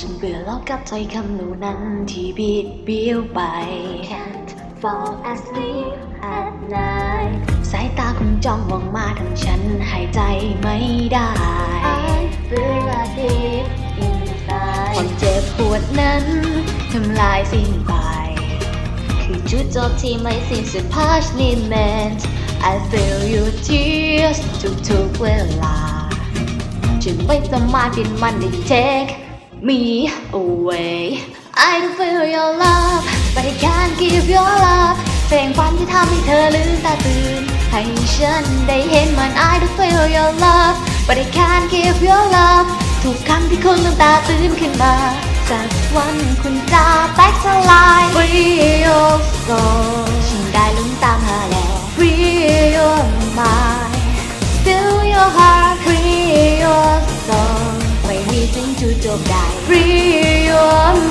ฉันเบื่อแล้วกับถ้อยคำเหล่านั้นที่บิดเบี้ยวไป Can't fall asleep at night สายตาคุณจ้องมองมาทางฉันหายใจไม่ได้ I feel a deep ความ inside เจ็บปวดนั้นทำลายสิ้นไป คือจุดจบที่ไม่สิ้นสุด punishment I feel your tears ทุกๆเวลา จึงไม่สามารถเปลี่ยนมันได้ take me away I don't feel your love but I can't give your love เพลงฝันที่ทำให้เธอลืมตาตื่น ให้ฉันได้เห็นมัน I don't feel your love but I can't give your love ทุกครั้งที่คุณต้องตาตื่นขึ้นมาจากวันคุณจะแตกสลาย Free your soul ฉันได้ลืมตามหาแล้ว Free your mind feel your heart thing to do, guys. Free your mind.